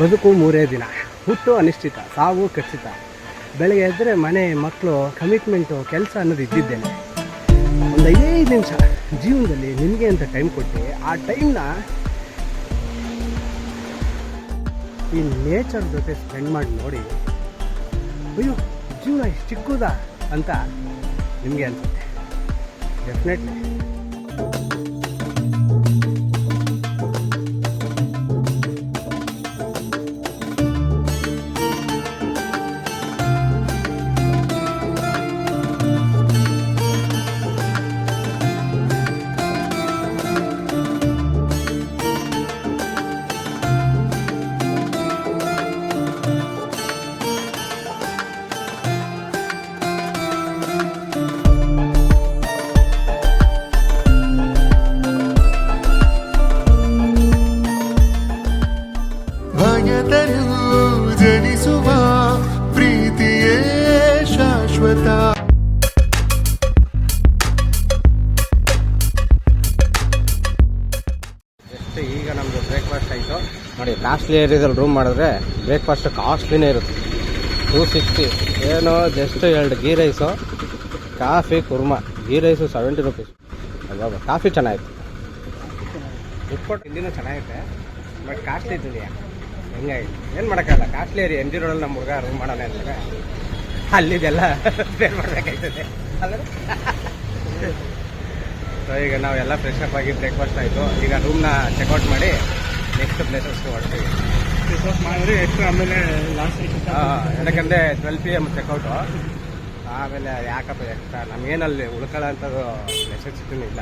ಬದುಕು ಮೂರೇ ದಿನ. ಹುಟ್ಟು ಅನಿಶ್ಚಿತ, ಸಾವು ಖಚಿತ. ಬೆಳಗ್ಗೆ ಎದ್ದರೆ ಮನೆ ಮಕ್ಕಳು ಕಮಿಟ್ಮೆಂಟು ಕೆಲಸ ಅನ್ನೋದು ಇದ್ದಿದ್ದೇನೆ. ಒಂದು ಐದೈದು ನಿಮಿಷ ಜೀವನದಲ್ಲಿ ನಿಮಗೆ ಅಂತ ಟೈಮ್ ಕೊಟ್ಟು ಆ ಟೈಮ್ನ ಈ ನೇಚರ್ ಜೊತೆ ಸ್ಪೆಂಡ್ ಮಾಡಿ ನೋಡಿ, ಅಯ್ಯೋ, ಜೀವನ ಇಷ್ಟು ಚಿಕ್ಕದಾ ಅಂತ ನಿಮಗೆ ಅನಿಸುತ್ತೆ. ಡೆಫಿನೆಟ್ಲಿ ನೋಡಿ ಕಾಸ್ಟ್ಲಿ ಏರಿಯಾದಲ್ಲಿ ರೂಮ್ ಮಾಡಿದ್ರೆ ಬ್ರೇಕ್ಫಾಸ್ಟ್ ಕಾಸ್ಟ್ಲಿನೇ ಇರುತ್ತೆ. ಟೂ ಸಿಕ್ಸ್ಟಿ ಏನು ಜಸ್ಟ್ ಎರಡು ghee rice coffee, kurma. Ghee rice seventy rupees ಅಲ್ವಾ ಕಾಫಿ ಚೆನ್ನಾಗಿತ್ತು. ಉಪ್ಪಟ್ಟು ಇಲ್ಲಿನ ಚೆನ್ನಾಗೈತೆ. ಬಟ್ ಕಾಸ್ಟ್ಲಿ ಇದೆಯಾ ಹೆಂಗಾಯ್ತು? ಏನು ಮಾಡೋಕ್ಕಾಗಲ್ಲ? ಕಾಸ್ಟ್ಲಿ ಏರಿ ಎನ್ ಜಿ ರೋಡಲ್ಲಿ ನಮ್ಮ ಹುಡುಗ ರೂಮ್ ಮಾಡೋಣ ಅಂತಾರೆ ಅಲ್ಲಿದೆಲ್ಲ ಬೇರೆ ಮಾಡಬೇಕಾಯ್ತದೆ. ಅಲ್ಲ ಸೊ ಈಗ ನಾವೆಲ್ಲ ಫ್ರೆಶ್ ಅಪ್ ಆಗಿ ಬ್ರೇಕ್ಫಾಸ್ಟ್ ಆಯಿತು. ಈಗ ರೂಮ್ನ ಚೆಕ್ಔಟ್ ಮಾಡಿ ನೆಕ್ಸ್ಟ್ ಪ್ಲೇಸಸ್ಗೆ ಹೊರಡ್ತೀವಿ ಮಾಡಿದ್ರೆ ಎಷ್ಟು ಆಮೇಲೆ ಲಾಸ್ಟ್ ಯಾಕಂದರೆ ಟ್ವೆಲ್ ಪಿ ಎಂ ಚೆಕ್ಔಟು ಆಮೇಲೆ ಯಾಕಪ್ಪ ಎಕ್ಸ್ಟ್ರಾ ನಮಗೇನಲ್ಲಿ ಉಳ್ಕೊಳ್ಳೋ ಅಂಥದ್ದು ನೆಸೆಸಿಟಿನೂ ಇಲ್ಲ.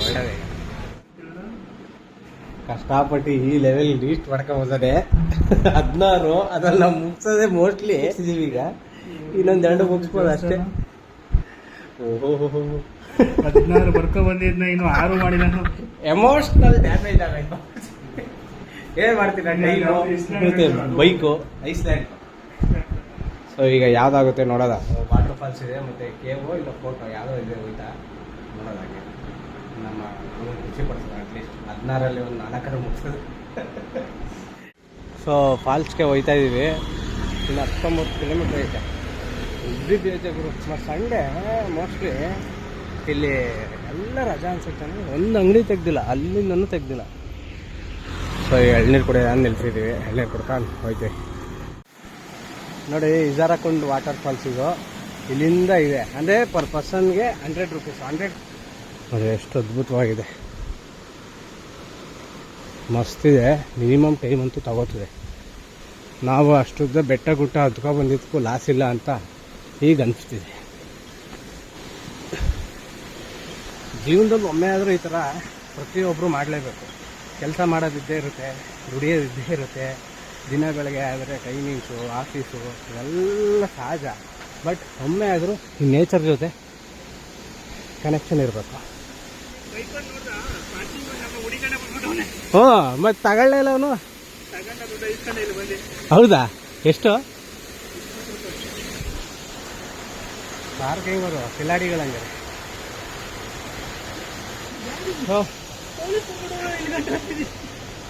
ಒಳ್ಳೆಯದೇ ಕಷ್ಟಪಟ್ಟು ಈ ಲೆವೆಲ್ ಲೀಸ್ಟ್ ಮಾಡ್ಕೊಂಬೋದೇ ಹದಿನಾರು ಅದನ್ನ ಮುಗಿಸೋದೇ ಮೋಸ್ಟ್ಲಿ ಈಗ. ಇನ್ನೊಂದು ಎರಡು ಮುಗಿಸ್ಬೋದು ಅಷ್ಟೇ. ಓಹೋ ಹದಿನಾರು ಬರ್ಕೊ ಬಂದಿದ್ನ ಇನ್ನು ಆರು ಮಾಡಿ ನಾನು ಎಮೋಷನಲ್ ಡ್ಯಾಮೇಜ್ ಆಗಾಯ್ತು ಏನ್ ಮಾಡ್ತೀನಿ ಬೈಕು? ಐಸ್ಲ್ಯಾಂಡ್ ಸೊ ಈಗ ಯಾವ್ದಾಗುತ್ತೆ ನೋಡೋದ? ವಾಟರ್ ಫಾಲ್ಸ್ ಇದೆ ಮತ್ತೆ ಕೇವು ಇಲ್ಲ ಫೋಟೋ ಯಾವ್ದೋ ಇದೆ ಹೋಯ್ತಾ ನೋಡೋದಾಗೆ ನಮ್ಮ ಖುಷಿ ಪಡ್ತದೆ ಅಟ್ಲೀಸ್ಟ್ ಹದಿನಾರಲ್ಲಿ ಒಂದು ನಾಲ್ಕರ ಮುಗಿಸೋದು. ಸೊ ಫಾಲ್ಸ್ಗೆ ಹೋಯ್ತಾ ಇದ್ದೀವಿ ಇನ್ನು ಹತ್ತೊಂಬತ್ತು ಕಿಲೋಮೀಟ್ರ್ ಐತೆ. ಇದ್ದಿದ್ದು ಐತೆ ಗುರು ಮತ್ತು ಸಂಡೇ ಮೋಸ್ಟ್ಲಿ ಇಲ್ಲಿ ಎಲ್ಲ ರಜಾ ಅನ್ಸುತ್ತೆ ಒಂದು ಅಂಗಡಿ ತೆಗ್ದಿಲ್ಲ, ಅಲ್ಲಿಂದನೂ ತೆಗ್ದಿಲ್ಲ. ಸೊ ಎಳ್ನೀರು ಕುಡಿಯೋದು ನಾನು ನಿಲ್ಸಿದ್ದೀವಿ ಎಳ್ನೀರು ಕುಡ್ಕೊಂಡು ಹೋಯ್ತೀವಿ ನೋಡಿ, ಇಜಾರಕೊಂಡ್ ವಾಟರ್ ಫಾಲ್ಸ್ ಇದು. ಇಲ್ಲಿಂದ ಇದೆ. ಅಂದರೆ ಪರ್ ಪರ್ಸನ್ಗೆ ಹಂಡ್ರೆಡ್ ರುಪೀಸ್ ಹಂಡ್ರೆಡ್ ನೋಡಿ, ಎಷ್ಟು ಅದ್ಭುತವಾಗಿದೆ. ಮಸ್ತಿದೆ ಮಿನಿಮಮ್ ಟೈಮ್ ಅಂತೂ ತಗೋತದೆ. ನಾವು ಅಷ್ಟುದ್ದ ಬೆಟ್ಟ ಗುಟ್ಟ ಹತ್ಕೊ ಬಂದಿದ್ದಕ್ಕೂ ಲಾಸ್ ಇಲ್ಲ ಅಂತ ಈಗ ಅನಿಸ್ತಿದೆ. ಜೀವನದಲ್ಲಿ ಒಮ್ಮೆ ಆದರೂ ಈ ಥರ ಪ್ರತಿಯೊಬ್ಬರು ಮಾಡಲೇಬೇಕು. ಕೆಲಸ ಮಾಡೋದಿದ್ದೇ ಇರುತ್ತೆ, ದುಡಿಯೋದಿದ್ದೇ ಇರುತ್ತೆ, ದಿನ ಬೆಳಗ್ಗೆ ಆದರೆ ಟೈಮಿಂಗ್ಸು ಆಫೀಸು ಇವೆಲ್ಲ ಸಹಜ. ಬಟ್ ಒಮ್ಮೆ ಆದರೂ ಈ ನೇಚರ್ ಜೊತೆ ಕನೆಕ್ಷನ್ ಇರಬೇಕು. ಹ್ಞೂ ಮತ್ತು ತಗೊಳ್ಳೇ ಇಲ್ಲ ಅವನು. ಹೌದಾ? ಎಷ್ಟು? ಪಾರ್ಕಿಂಗ್ ಅವರು ಕಿಲಾಡಿಗಳಂಗೆ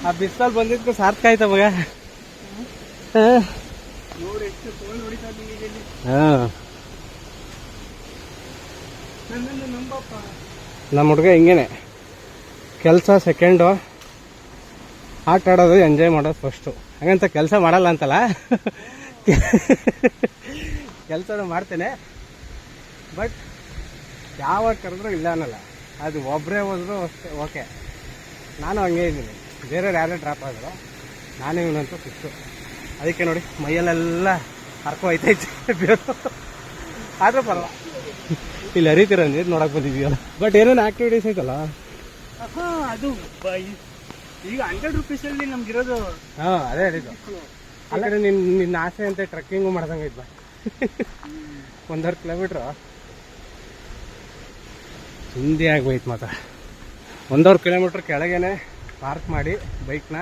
ಆ ಬಿಸ್ಲಲ್ಲಿ ಬಂದಿದ್ದು ಸಾರ್ಥಕ ಆಯ್ತ ಮಗ? ನಮ್ಮ ಹುಡುಗ ಹಿಂಗೇನೆ. ಕೆಲಸ ಸೆಕೆಂಡು ಆಟ ಆಡೋದು ಎಂಜಾಯ್ ಮಾಡೋದು ಫಸ್ಟು ಹಾಗಂತ ಕೆಲಸ ಮಾಡಲ್ಲ ಅಂತಲ್ಲ? ಕೆಲಸ ಮಾಡ್ತೇನೆ. ಬಟ್ ಯಾವಾಗ ಕರೆದ್ರೂ ಇಲ್ಲ ಅನ್ನಲ್ಲ. ಅದು ಒಬ್ಬರೇ ಹೋದ್ರು ಅಷ್ಟೇ ಓಕೆ. ನಾನು ಹಂಗೆ ಇದ್ದೀನಿ. ಬೇರೆಯವ್ರು ಯಾರೇ ಡ್ರಾಪ್ ಆದರು ನಾನೇ ಇವನಂತೂ ಫಿಕ್ಸು ಅದಕ್ಕೆ ನೋಡಿ ಮೈಯಲ್ಲೆಲ್ಲ ಹರ್ಕೋ ಐತೈತೆ ಬೇರು ಆದರೂ ಪರಲ್ಲ ಇಲ್ಲಿ ಹರಿತೀರ ನೀರು ನೋಡಕ್ಕೆ ಬಂದಿದೀವಲ್ಲ ಬಟ್ ಏನೇನು ಆ್ಯಕ್ಟಿವಿಟೀಸ್ ಐತಲ್ಲ? ಹಾಂ ಅದು ಬ- ಈಗ ಹಂಡ್ರೆಡ್ ರುಪೀಸಲ್ಲಿ ನಮ್ಗಿರೋದು ಹಾಂ ಅದೇ ಹೇಳಿದ್ದು ಅಲ್ಲ ನಿನ್ನ ನಿನ್ನ ಆಸೆ ಅಂತ ಟ್ರೆಕ್ಕಿಂಗು ಮಾಡ್ದಂಗೆ ಇದ್ದ. ಒಂದೂವರೆ ಕಿಲೋಮೀಟ್ರು ಹಿಂದೆ ಆಗೋಯ್ತು ಮಾತ್ರ. ಒಂದೂವರೆ ಕಿಲೋಮೀಟ್ರ್ ಕೆಳಗೇನೆ ಪಾರ್ಕ್ ಮಾಡಿ ಬೈಕ್ನ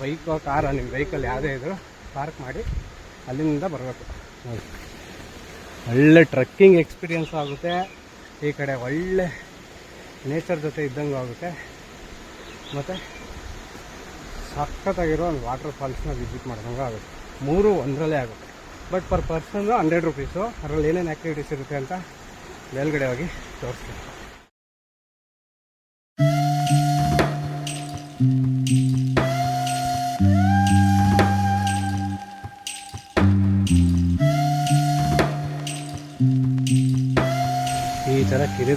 ಬೈಕ್ ಕಾರ ನಿಮ್ಮ ಬೈಕಲ್ಲಿ ಯಾವುದೇ ಇದ್ರು ಪಾರ್ಕ್ ಮಾಡಿ ಅಲ್ಲಿಂದ ಬರಬೇಕು. ನೋಡಿ ಒಳ್ಳೆ ಟ್ರಕ್ಕಿಂಗ್ ಎಕ್ಸ್ಪೀರಿಯನ್ಸು ಆಗುತ್ತೆ. ಈ ಕಡೆ ಒಳ್ಳೆ ನೇಚರ್ ಜೊತೆ ಇದ್ದಂಗೂ ಆಗುತ್ತೆ. ಮತ್ತು ಸಖತ್ತಾಗಿರೋ ಒಂದು ವಾಟರ್ ಫಾಲ್ಸ್ನ ವಿಸಿಟ್ ಮಾಡಿದಂಗೂ ಆಗುತ್ತೆ. ಮೂರು ಒಂದರಲ್ಲೇ ಆಗುತ್ತೆ. But per person hundred rupees ಅದರಲ್ಲಿ ಏನೇನು ಆ್ಯಕ್ಟಿವಿಟೀಸ್ ಇರುತ್ತೆ ಅಂತ ಮೇಲ್ಗಡೆ ಹೋಗಿ ತೋರಿಸ್ತೀನಿ.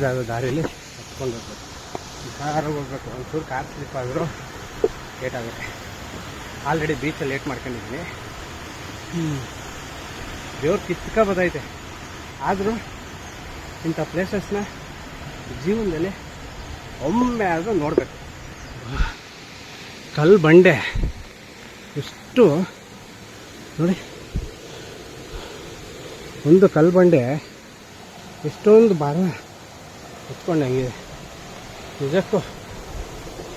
ಕಿರಿದಾದ ದಾರಿಯಲ್ಲಿ ಹತ್ಕೊಂಡು ಹೋಗ್ಬೇಕು ಕಾರ್ ಹೋಗ್ಬೇಕು. ಒಂಚೂರು ಕಾರ್ ಸ್ಲಿಪ್ ಆದರೂ ಲೇಟ್ ಆಗುತ್ತೆ. ಆಲ್ರೆಡಿ ಬೀಚಲ್ಲಿ ಲೇಟ್ ಮಾಡ್ಕೊಂಡಿದ್ದೀನಿ. ದೇವ್ರ ಕಿತ್ಕ ಬದೈತೆ. ಆದರೂ ಇಂಥ ಪ್ಲೇಸಸ್ನ ಜೀವನದಲ್ಲಿ ಒಮ್ಮೆ ಆದರೂ ನೋಡಬೇಕು. ಕಲ್ಲು ಬಂಡೆ. ಇಷ್ಟು ನೋಡಿ. ಒಂದು ಕಲ್ಲು ಬಂಡೆ. ಎಷ್ಟೊಂದು ಭಾರ. ಹಂಗಿದೆ ನಿಜಕ್ಕೂ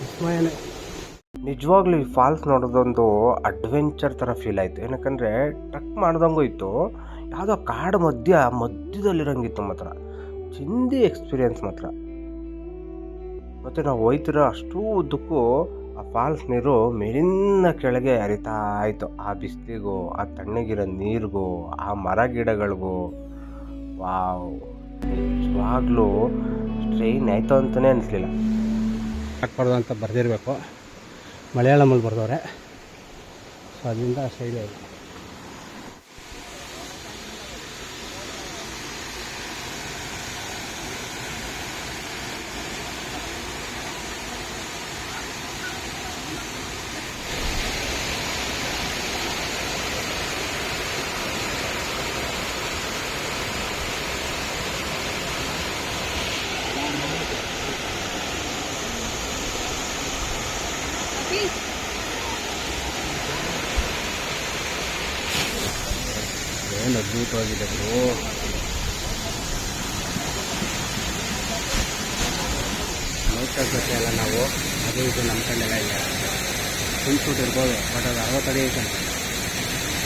ವಿಸ್ಮಯನೇ. ನಿಜವಾಗ್ಲೂ ಈ ಫಾಲ್ಸ್ ನೋಡೋದೊಂದು ಅಡ್ವೆಂಚರ್ ಥರ ಫೀಲ್ ಆಯಿತು. ಏನಕ್ಕಂದರೆ ಟ್ರಕ್ ಮಾಡ್ದಂಗೂ ಇತ್ತು. ಯಾವುದೋ ಕಾಡು ಮಧ್ಯ, ಮಧ್ಯದಲ್ಲಿರೋಂಗಿತ್ತು ಮಾತ್ರ. ಚಿಂದಿ ಎಕ್ಸ್ಪೀರಿಯನ್ಸ್ ಮಾತ್ರ. ಮತ್ತು ನಾವು ಹೋಯ್ತಿರೋ ಅಷ್ಟೂ ಉದ್ದಕ್ಕೂ ಆ ಫಾಲ್ಸ್ ನೀರು ಮೇಲಿಂದ ಕೆಳಗೆ ಹರಿತಾ ಇತ್ತು. ಆ ಬಿಸಿಲಿಗೂ, ಆ ತಣ್ಣಗಿರೋ ನೀರಿಗೂ, ಆ ಮರ ಗಿಡಗಳಿಗೂ. ವಾವ್. ನಿಜವಾಗ್ಲೂ ಸ್ಟ್ರೈನ್ ಆಯಿತು ಅಂತಲೇ ಅನಿಸ್ಲಿಲ್ಲ. ಹಾಕ್ಬಾರ್ದು ಅಂತ ಬರೆದಿರಬೇಕು. ಮಲಯಾಳಮಲ್ಲಿ ಬರೆದವ್ರೆ. ಸೊ ಅದರಿಂದ ಶೈಲಿ ಇದೆ ನೇಚರ್ ಜೊತೆ ಎಲ್ಲ ನಾವು ಅದು ಇದು ನಮ್ಮ ಕಂಡೆಲ್ಲ ಇಲ್ಲ. ಫುಲ್ ಇರ್ಬೋದು ಬಟ್ ಅದು ಅರವತ್ತಡಿ ಐತೆ.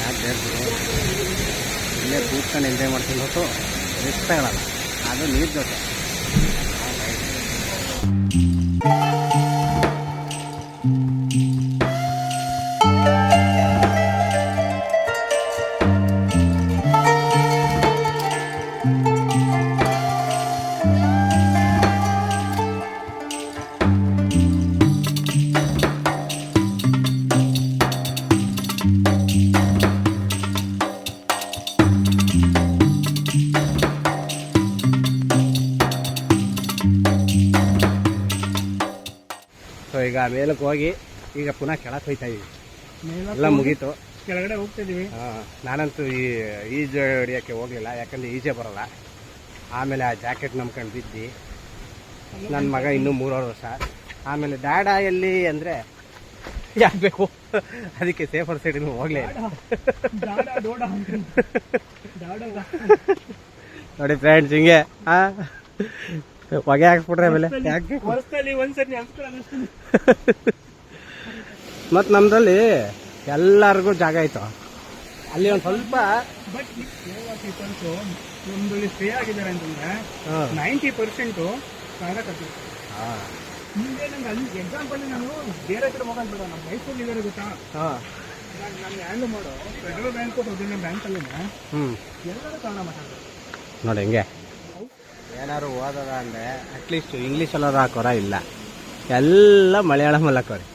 ಯಾಕೆ ಬೇರೆ ಇಲ್ಲೇ ಕೂತ್ಕೊಂಡು ಎಂಜಾಯ್ ಮಾಡ್ಕೊಂಡು ಹೊತ್ತು ರಿಸ್ಕ್ ತಗೊಳಲ್ಲ ಅದು ನೀರು ಜೊತೆ. ಮೇಲಕ್ಕೆ ಹೋಗಿ ಈಗ ಪುನಃ ಕೆಳಕ್ಕೆ ಹೋಯ್ತಾ ಇದೀವಿ ಎಲ್ಲ ಮುಗೀತು. ಕೆಳಗಡೆ ಹೋಗ್ತಾ ಇದೀವಿ ಆ, ನಾನಂತೂ ಈ ಈಜು ಹಿಡಿಯೋಕ್ಕೆ ಹೋಗಲಿಲ್ಲ ಯಾಕಂದರೆ ಈಜೇ ಬರಲ್ಲ. ಆಮೇಲೆ ಆ ಜಾಕೆಟ್ ನಂಬ್ಕೊಂಡು ಬಿದ್ದು. ನನ್ನ ಮಗ ಇನ್ನೂ ಮೂರುವರೆ ವರ್ಷ. ಆಮೇಲೆ ಡ್ಯಾಡ ಎಲ್ಲಿ ಅಂದರೆ ಯಾಕೆ ಬೇಕು? ಅದಕ್ಕೆ ಸೇಫರ್ ಸೈಡಿನ ಹೋಗಲೇ. ನೋಡಿ ಫ್ರೆಂಡ್ಸ್ ಹಿಂಗೆ ಹೊಗೆ ಹಾಕ್ಸ್ಬಿಟ್ರೆ ಆಮೇಲೆ. ಯಾಕೆ ನಮ್ದಲ್ಲಿ ಮತ್ತು ನಮ್ಮದ್ರಲ್ಲಿ ಎಲ್ಲರಿಗೂ ಜಾಗ ಆಯ್ತು. ಅಲ್ಲಿ ಒಂದು ಸ್ವಲ್ಪ ಬಟ್ ಪೀಪಲ್ಸು ನಮ್ದ್ರಲ್ಲಿ ಸ್ಟೇ ಆಗಿದ್ದಾರೆ ಅಂತಂದ್ರೆ ನೈಂಟಿ ಪರ್ಸೆಂಟು ಕಟ್ಟಿದ್ರು ಹಾಂ. ಮುಂದೆ ನಂಗೆ ಅಲ್ಲಿ ಎಕ್ಸಾಂಪಲ್ ನಾನು ಬೇರೆ ಕಡೆ ಹೋಗೋದು ಬೇಡ ನಮ್ಮ ಮೈಸೂರಲ್ಲಿ ಇದ್ದಾರೆ ಗೊತ್ತಾ? ಹಾಂ. ನಾನು ನಾನು ಹ್ಯಾಂಡ್ ಮಾಡೋ ಫೆಡರಲ್ ಬ್ಯಾಂಕ್ ಹೋದ್ರೆ ಬ್ಯಾಂಕಲ್ಲಿ ಹ್ಞೂ ಎಲ್ಲರೂ ಕನ್ನಡ ಮಾತಾಡ್ತಾರೆ ನೋಡಿ ಹೆಂಗೆ? ಏನಾದ್ರು ಓದದ ಅಂದರೆ ಅಟ್ಲೀಸ್ಟ್ ಇಂಗ್ಲೀಷಲ್ಲಾದ್ರು ಹಾಕೋರ ಇಲ್ಲ. ಎಲ್ಲ ಮಲಯಾಳಮಲ್ಲಿ ಹಾಕೋರಿ